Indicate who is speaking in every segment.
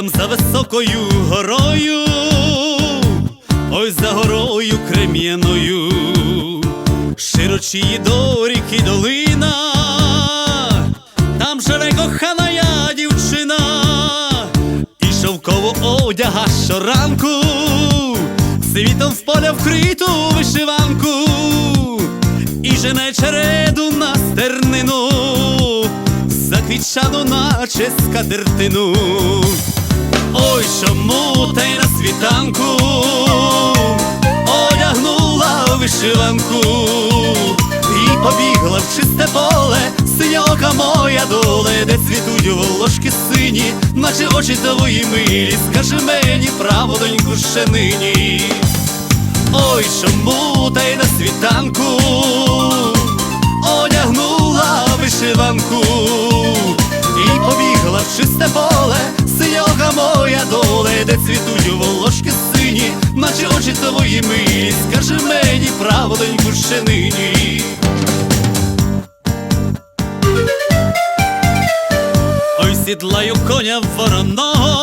Speaker 1: там за високою горою, ой за горою крем'яною, широчі до ріки долина, там живе кохана я дівчина, і шовково одяга щоранку, світом в поля вкриту вишиванку, і жене череду на стернину, заквітчану, наче скатертину. Ой, чому та й на світанку одягнула вишиванку і побігла в чисте поле, синьока моя доле, де цвітуть волошки сині, наче очі твої милі, скажи мені право, доньку, ще нині. Ой, чому та й на світанку вишиванку. І побігла в чисте поле, синьока моя доле, де цвітуть волошки сині, наче очі твої милі, скажи мені право, доньку, ще нині. Ой, сідлаю коня вороного,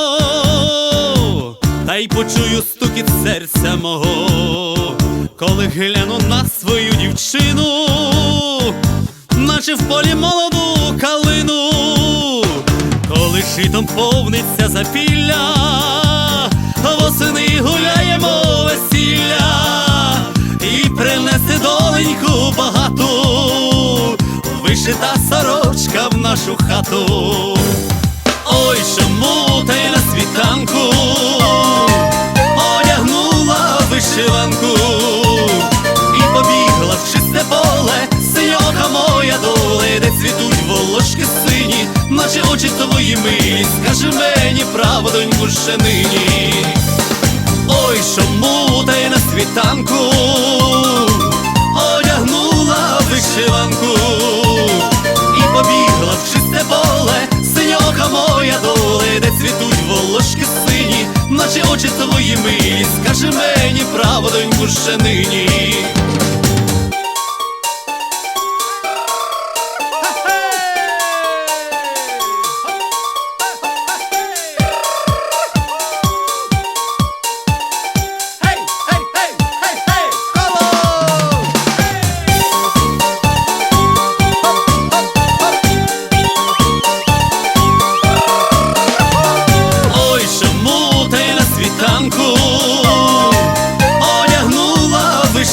Speaker 1: та й почую стукіт серця мого, коли гляну на свою дівчину, наче в полі молоду калину, коли житом повниться запілля, восени гуляємо весілля і принесе доленьку багату, вишита сорочка в нашу хату. Ой, чому та й на світанку наче очі твої милі, скажи мені право, доньку, ще нині. Ой, чому та й на світанку одягнула вишиванку і побігла в чисте поле, синьока моя доле, де цвітуть волошки сині, наче очі твої милі, скажи мені право, доньку, ще нині.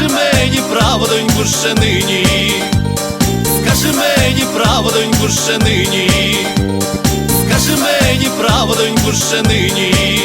Speaker 1: скажи мені право, доньку, ще нині. Скажи мені право, доньку, ще нині. Скажи мені право, доньку, ще нині.